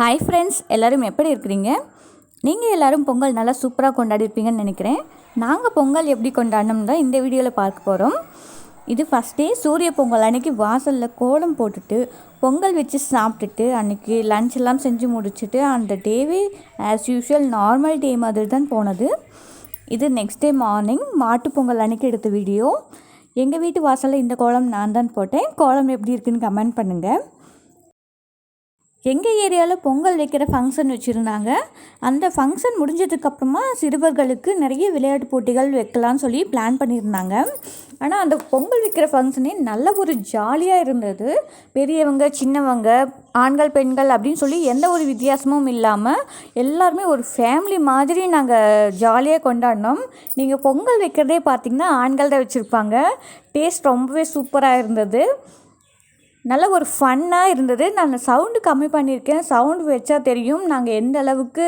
Hi friends எல்லோரும் எப்படி இருக்கிறீங்க? நீங்கள் எல்லோரும் பொங்கல் நல்லா சூப்பராக கொண்டாடிருப்பீங்கன்னு நினைக்கிறேன். நாங்கள் பொங்கல் எப்படி கொண்டாடினோம் தான் இந்த வீடியோவில் பார்க்க போகிறோம் இது ஃபஸ்ட்டே சூரிய பொங்கல் அன்றைக்கி வாசலில் கோலம் போட்டுட்டு பொங்கல் வச்சு சாப்பிட்டுட்டு அன்றைக்கி லஞ்ச் எல்லாம் செஞ்சு முடிச்சுட்டு அந்த டேவே ஆஸ் யூஷுவல் நார்மல் டே மாதிரி தான் போனது. இது next day morning Mattu Pongal அன்றைக்கி எடுத்த வீடியோ எங்கள் வீட்டு வாசலில் இந்த கோலம் நான் தான் போட்டேன். கோலம் எப்படி இருக்குன்னு கமெண்ட் பண்ணுங்கள் எங்கள் ஏரியாவில் பொங்கல் வைக்கிற ஃபங்க்ஷன் வச்சுருந்தாங்க. அந்த ஃபங்க்ஷன் முடிஞ்சதுக்கப்புறமா சிறுவர்களுக்கு நிறைய விளையாட்டு போட்டிகள் வைக்கலாம்னு சொல்லி பிளான் பண்ணியிருந்தாங்க. ஆனால் அந்த பொங்கல் வைக்கிற ஃபங்க்ஷனே நல்ல ஒரு ஜாலியாக இருந்தது. பெரியவங்க சின்னவங்க ஆண்கள் பெண்கள் அப்படின்னு சொல்லி எந்த ஒரு வித்தியாசமும் இல்லாமல் எல்லாருமே ஒரு ஃபேமிலி மாதிரி நாங்கள் ஜாலியாக கொண்டாடினோம். நீங்கள் பொங்கல் வைக்கிறதே பார்த்திங்கன்னா ஆண்கள் தான் வச்சுருப்பாங்க. டேஸ்ட் ரொம்பவே சூப்பராக இருந்தது. நல்ல ஒரு ஃபன்னாக இருந்தது. நான் சவுண்டு கம்மி பண்ணியிருக்கேன். சவுண்டு வச்சா தெரியும். நாங்கள் எந்த அளவுக்கு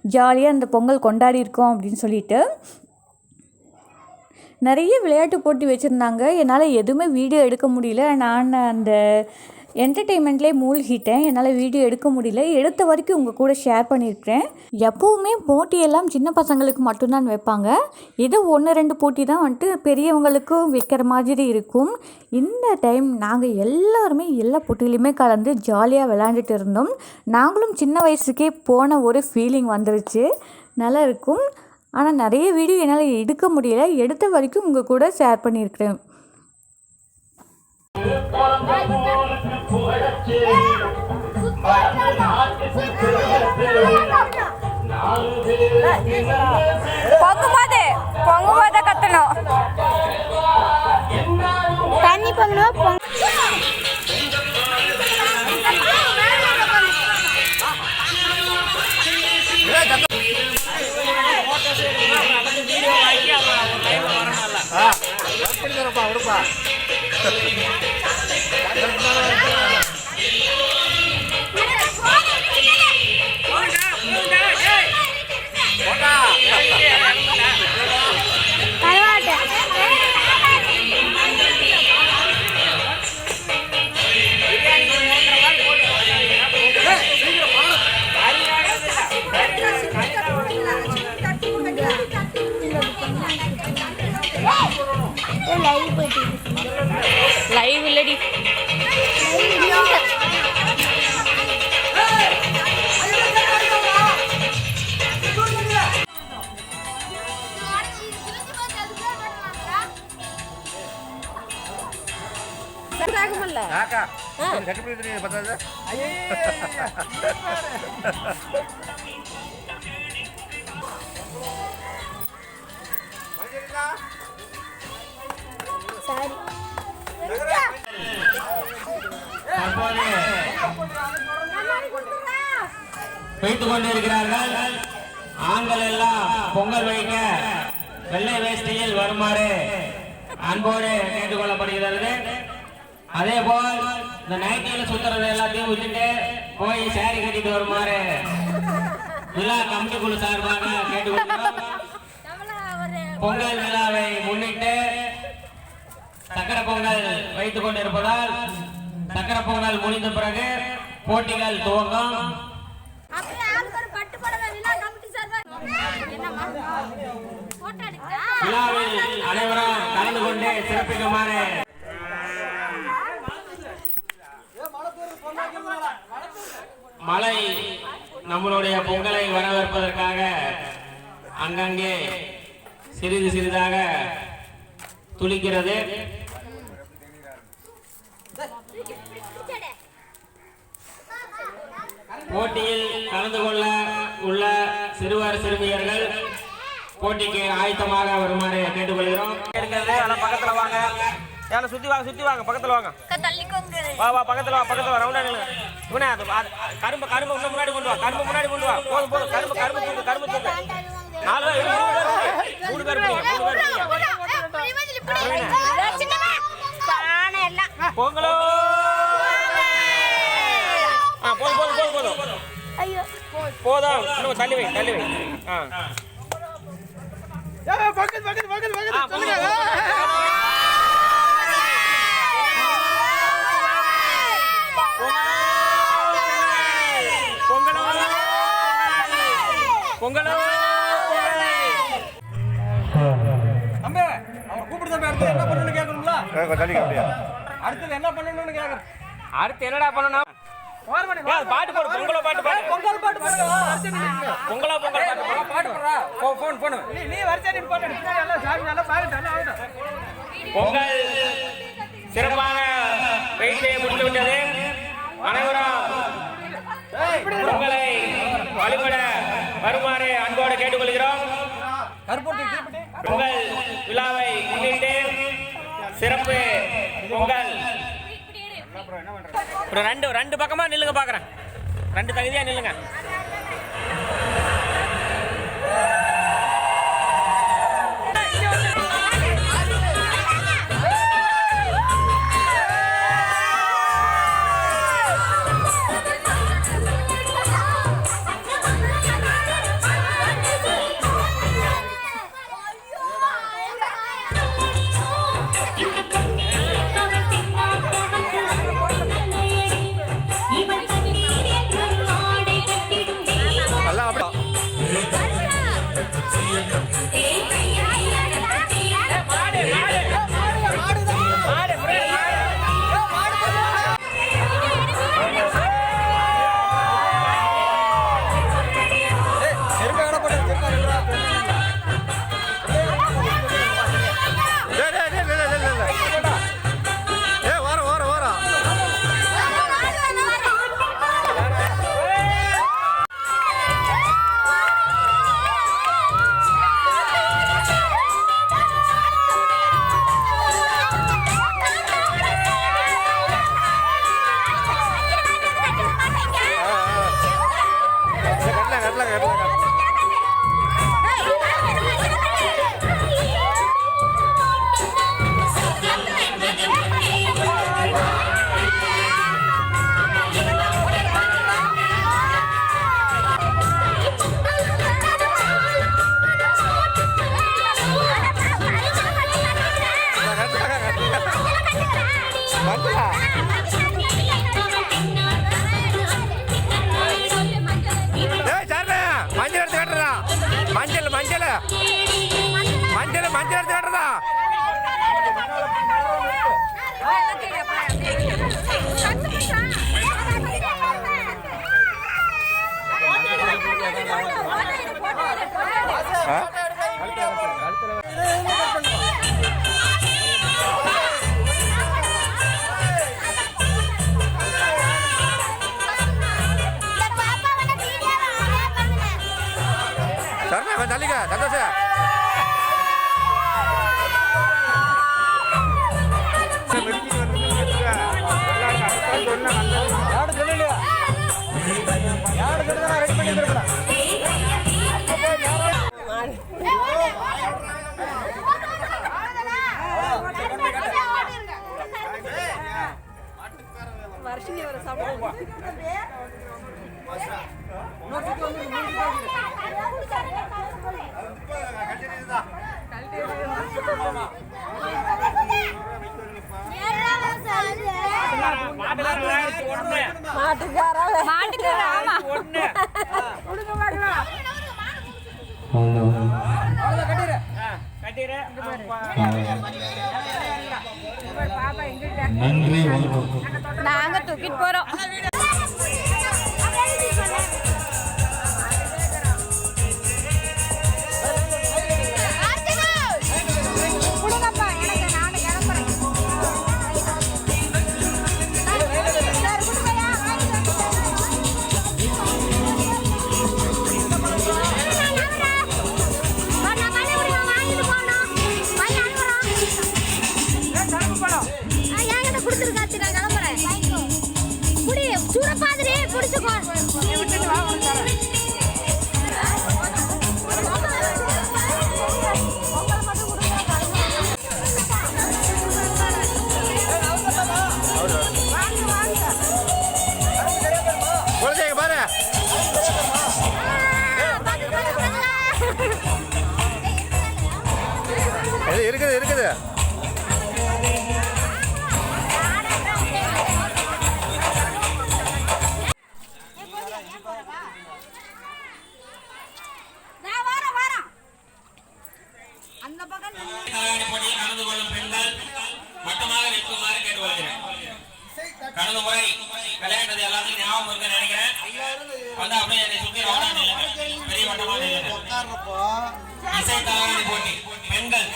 ஜாலியாக அந்த பொங்கல் கொண்டாடி இருக்கோம் அப்படின்னு சொல்லிட்டு. நிறைய விளையாட்டு போட்டி வச்சுருந்தாங்க. என்னால் எதுவுமே வீடியோ எடுக்க முடியல. நான் அந்த என்டர்டெயின்மெண்ட்லேயே மூழ்கிட்டேன். என்னால் வீடியோ எடுக்க முடியல. எடுத்த வரைக்கும் உங்கள் கூட ஷேர் பண்ணியிருக்கிறேன் எப்போவுமே போட்டியெல்லாம் சின்ன பசங்களுக்கு மட்டும்தான் வைப்பாங்க. ஏதோ ஒன்று ரெண்டு போட்டி தான் வந்துட்டு பெரியவங்களுக்கும் வைக்கிற மாதிரி இருக்கும். இந்த டைம் நாங்கள் எல்லாருமே எல்லா போட்டியிலையுமே கலந்து ஜாலியாக விளையாண்டுட்டு இருந்தோம். நாங்களும் சின்ன வயசுக்கே போன ஒரு ஃபீலிங் வந்துருச்சு. நல்லா இருக்கும். ஆனால் நிறைய வீடியோ என்னால் எடுக்க முடியல. எடுத்த வரைக்கும் உங்கள் கூட ஷேர் பண்ணியிருக்கிறேன் பொங்கும்போது பொங்கும்போது கத்தணும் தண்ணி பொங்கணும் பொங்க ஆகுமல்ல ஆக்கா கொண்டிருக்கிறார்கள் ஆண்கள் எல்லாம் பொங்கல் வைக்க வெள்ளை வேஷ்டியில் வருமாறு அன்போடு கேட்டுக்கொள்ளப்படுகிறது அதே போல் இந்த நைட்டியில சுத்துறது எல்லாத்தையும் விட்டுட்டு போய் சேரி கட்டிட்டு வருமாறு. விழா கமிட்டி குழு சார்பாக கேட்டுக்கொள்கிறோம். பொங்கல் விழாவை முன்னிட்டு சக்கர பொங்கல் வைத்துக் கொண்டிருப்பதால் சக்கர பொங்கல் முடிந்த பிறகு போட்டிகள் துவங்கும். விழாவில் அனைவரும் கலந்து கொண்டு சிறப்பிக்குமாறு மழை நம்மளுடைய பொங்கலை வரவேற்பதற்காக அங்கங்கே சிறிது சிறிதாக துளிக்கிறது. போட்டியில் கலந்து கொள்ள உள்ள சிறுவர் சிறுமியர்கள் போட்டிக்கு ஆயத்தமாக வருமாறு கேட்டுக்கொள்கிறோம். பக்கத்துல வாங்க. சுத்தி வாங்க சுத்தி வாங்க பக்கத்துல வாங்க. வா வா பக்கத்துல வா பக்கத்துல வா ரவுண்டா நில்லுங்க இவனே அது கரும்பு கரும்பு இன்னும் முன்னாடி கொண்டு வா கரும்பு முன்னாடி கொண்டு வா. போதும் போதும் கரும்பு கரும்பு தூக்கு கரும்பு தூக்கு நாலு பேர் மூணு பேர். மூணு பேர் பொங்கலோ ஆ போதும் போதும் போதும் போதும். போதும். இன்னும் தள்ளி வை தள்ளி வை. ஆ. ஆ, சொல்லுங்க பொங்கல் பொங்கலோ தம்பி அவன் கூப்பிடு தம்பி அடுத்து என்ன பண்ணணும்னு கேட்கணும்ல? அடுத்தது என்ன பண்ணணும்னு கேட்கணும்? அடுத்து என்னடா பண்ணணும்? பாட்டு போடு பொங்கலோ பாட்டு பாடு. பொங்கல் பாட்டு. பொங்கலோ பொங்கல் பாட்டு பாட்டு பாடுறா. போ- போன் போன். நீ நீ வரிசை நின்று பாட்டு சாமி நல்லா பொங்கல் சிறப்பாக செய்ய முடித்து விட்டது. அனைவரும் பொங்கலை வழிபட வருமாறு அன்போடு கேட்டுக்கொள்கிறோம். பொங்கல் விழாவை முன்னிட்டு சிறப்பு பொங்கல். ஒரு ரெண்டு ரெண்டு பக்கமா நில்லுங்க பாக்குறேன். ரெண்டு தகுதியா நில்லுங்க. you. சரணா கொஞ்சம் தள்ளிக்க சந்தோஷம் யாரும் சொல்லலையா யாரும் சொல்லுங்க ரெடி பண்ணி மாட்டுக்கு நன்றி நாங்க தூக்கிட்டு போறோம். இருக்குது இருக்குது. கடந்த முறை விளையாண்டது எல்லாத்தையும் ஞாபகம் இருக்க நினைக்கிறேன். வந்து அப்படியே என்னை சுத்தி பெரிய மட்டமா போட்டி. பெண்கள்.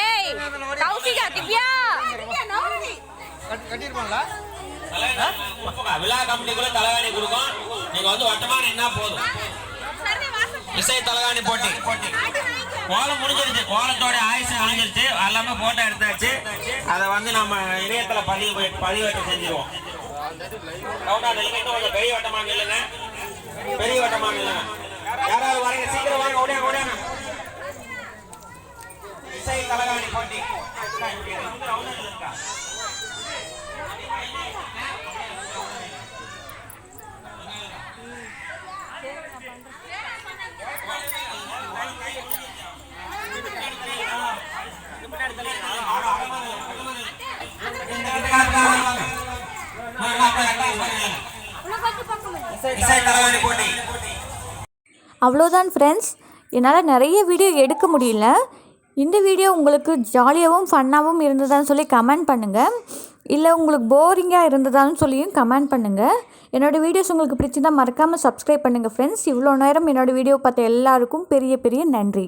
ஏய் கௌசிகா திவ்யா. கட்டிருப்பாங்களா தலகாணி விழா கமிட்டிக்குள்ள தலகாணி கொடுக்கும். நீங்க வந்து வட்டமா நின்னா போதும். இசை தலகாணி போட்டி. போட்டி கோலம் முடிஞ்சிருச்சு. கோலத்தோட ஆயுசு முடிஞ்சிருச்சு எல்லாமே போட்டோ எடுத்தாச்சு. அதை வந்து நம்ம இணையத்துல பதிவு பதிவேற்றம் செஞ்சிருவோம். கொஞ்சம் பெரிய வட்டமா நில்லுங்க பெரிய வட்டமா நில்லுங்க யாராவது வரீங்க? சீக்கிரம் வாங்க ஓடியாங்க ஓடியாங்க. இசை தலகாணி போட்டி. தலகாணி போட்டி அவ்வளோதான் ஃப்ரெண்ட்ஸ் என்னால் நிறைய வீடியோ எடுக்க முடியல. இந்த வீடியோ உங்களுக்கு ஜாலியாகவும் ஃபன்னாகவும் இருந்ததான்னு சொல்லி கமெண்ட் பண்ணுங்கள் இல்லை உங்களுக்கு போரிங்காக இருந்ததான்னு சொல்லியும் கமெண்ட் பண்ணுங்கள் என்னோடய வீடியோஸ் உங்களுக்கு பிடிச்சிருந்தால் மறக்காமல் சப்ஸ்கிரைப் பண்ணுங்கள் ஃப்ரெண்ட்ஸ் இவ்வளோ நேரம் என்னோடய வீடியோ பார்த்த எல்லாருக்கும் பெரிய பெரிய நன்றி.